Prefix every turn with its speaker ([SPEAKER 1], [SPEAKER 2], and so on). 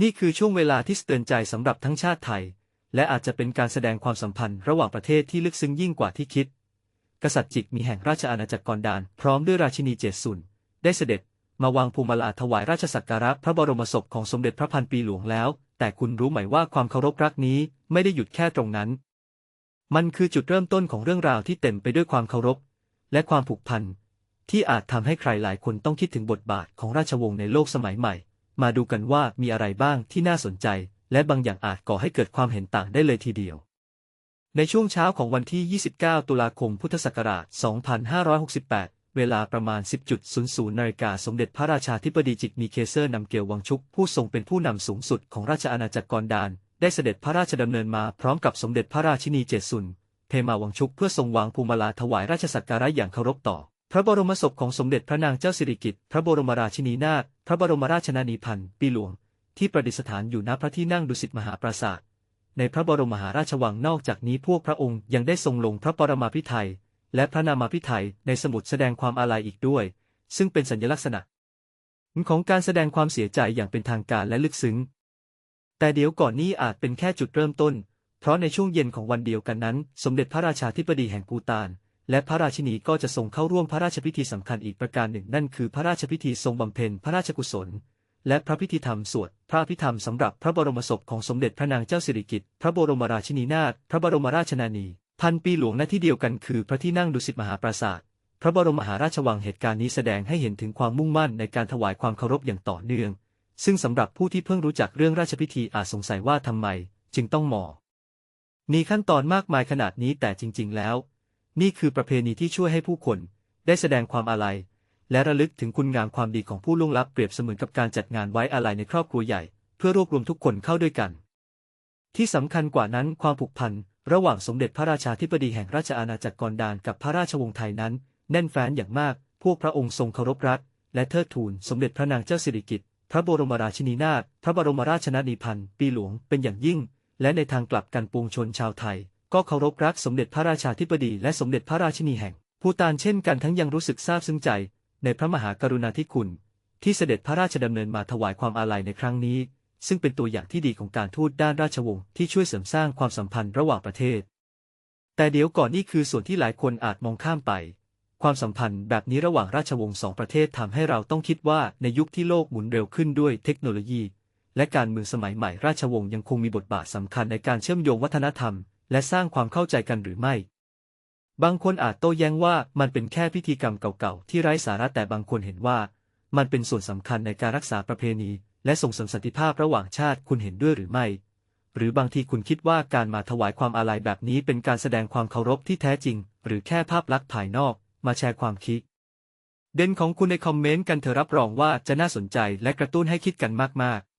[SPEAKER 1] นี่คือช่วงเวลาที่สเตือนใจสำหรับทั้งชาติไทย และอาจจะเป็นการแสดงความสัมพันธ์ระหว่างประเทศที่ลึกซึ้งยิ่งกว่าที่คิด กษัตริย์จิกมีแห่งราชอาณาจักรกอนดาน พร้อมด้วยราชินีเจดสุนได้เสด็จมาวางพวงมาลาถวายราชสักการะพระบรมศพของสมเด็จพระพันปีหลวงแล้ว แต่คุณรู้ไหมว่าความเคารพรักนี้ไม่ได้หยุดแค่ตรงนั้น มันคือจุดเริ่มต้นของเรื่องราวที่เต็มไปด้วยความเคารพ และความผูกพันที่อาจทำให้ใครหลายคนต้องคิดถึงบทบาทของราชวงศ์ในโลกสมัยใหม่ มาดูกันว่ามีอะไรบ้างที่น่าสนใจ และบางอย่างอาจก่อให้เกิดความเห็นต่างได้เลยทีเดียว ในช่วงเช้าของวันที่ 29 ตุลาคม พุทธศักราช 2568เวลาประมาณ 10.00นาฬิกาสมเด็จพระราชาธิบดีจิกมีเคเซอร์นำเกลวังชุก ผู้ทรงเป็นผู้นำสูงสุดของราชอาณาจักรกอนดาน ได้เสด็จพระราชดำเนินมาพร้อมกับสมเด็จพระราชินีเจสุนเพมาวังชุกเพื่อทรงวางภูมิลาถวายราชสักการะอย่างเคารพต่อ พระบรมศพของสมเด็จพระนางเจ้าสิริกิติ์พระบรมราชินีนาถพระบรมราชนานีพันธ์ปีหลวง ที่ประดิษฐานอยู่ณพระที่นั่งดุสิตมหาปราสาท ในพระบรมมหาราชวังนอกจากนี้พวกพระองค์ยังได้ทรงลงพระปรมาภิไธยและพระนามาภิไธยในสมุดแสดงความอาลัยอีกด้วย ซึ่งเป็นสัญลักษณะของการแสดงความเสียใจอย่างเป็นทางการและลึกซึ้ง แต่เดี๋ยวก่อนนี้อาจเป็นแค่จุดเริ่มต้น เพราะในช่วงเย็นของวันเดียวกันนั้น สมเด็จพระราชาธิบดีแห่งปูตาน และพระราชินีก็จะทรงเข้าร่วมพระราชพิธีสำคัญอีกประการหนึ่งนั่นคือพระราชพิธีทรงบำเพ็ญพระราชกุศล และพระพิธีธรรมสวดพระพิธรรมสำหรับพระบรมศพของสมเด็จพระนางเจ้าสิริกิติ์พระบรมราชินีนาถพระบรมราชนานีพันปีหลวงณที่เดียวกันคือพระที่นั่งดุสิตมหาปราสาทพระบรมมหาราชวังเหตุการณ์นี้แสดงให้เห็นถึงความมุ่งมั่นในการถวายความเคารพอย่างต่อเนื่อง ซึ่งสำหรับผู้ที่เพิ่งรู้จักเรื่องราชพิธีอาจสงสัยว่าทำไม จึงต้องหมอมีขั้นตอนมากมายขนาดนี้แต่จริง ๆ แล้ว นี่คือประเพณีที่ช่วยให้ผู้คนได้แสดงความอาลัย และระลึกถึงคุณงามความดีของผู้ล่วงลับเปรียบเสมือนกับการจัดงานไว้อาลัยในครอบครัวใหญ่ เพื่อรวบรวมทุกคนเข้าด้วยกัน ที่สำคัญกว่านั้นความผูกพันระหว่างสมเด็จพระราชาธิบดีแห่งราชอาณาจักรกอนดานกับพระราชวงศ์ไทยนั้น แน่นแฟ้นอย่างมาก พวกพระองค์ทรงเคารพรักและเทิดทูนสมเด็จพระนางเจ้าสิริกิติ์พระบรมราชินีนาถพระบรมราชนานีพันธ์ปีหลวงเป็นอย่างยิ่ง และในทางกลับกันปวงชนชาวไทย ก็เคารพรักสมเด็จพระราชาธิบดีและสมเด็จพระราชินีแห่งภูตานเช่นกันทั้งยังรู้สึกซาบซึ้งใจ ในพระมหากรุณาธิคุณ ที่เสด็จพระราชดำเนินมาถวายความอาลัยในครั้งนี้ ซึ่งเป็นตัวอย่างที่ดีของการทูตด้านราชวงศ์ที่ช่วยเสริมสร้างความสัมพันธ์ระหว่างประเทศ แต่เดี๋ยวก่อนนี่คือส่วนที่หลายคนอาจมองข้ามไป ความสัมพันธ์แบบนี้ระหว่างราชวงศ์สองประเทศทำให้เราต้องคิดว่าในยุคที่โลกหมุนเร็วขึ้นด้วยเทคโนโลยี และการเมืองสมัยใหม่ราชวงศ์ยังคงมีบทบาทสำคัญในการเชื่อมโยงวัฒนธรรม และสร้างความเข้าใจกันหรือไม่ บางคนอาจโต้แย้งว่ามันเป็นแค่พิธีกรรมเก่าๆ ที่ไร้สาระแต่บางคนเห็นว่า มันเป็นส่วนสำคัญในการรักษาประเพณี และส่งเสริมสันติภาพระหว่างชาติคุณเห็นด้วยหรือไม่ หรือบางทีคุณคิดว่าการมาถวายความอาลัยแบบนี้เป็นการแสดงความเคารพที่แท้จริง หรือแค่ภาพลักษณ์ภายนอก มาแชร์ความคิด เด่นของคุณในคอมเมนต์กันเธอรับรองว่าจะน่าสนใจและกระตุ้นให้คิดกันมากๆ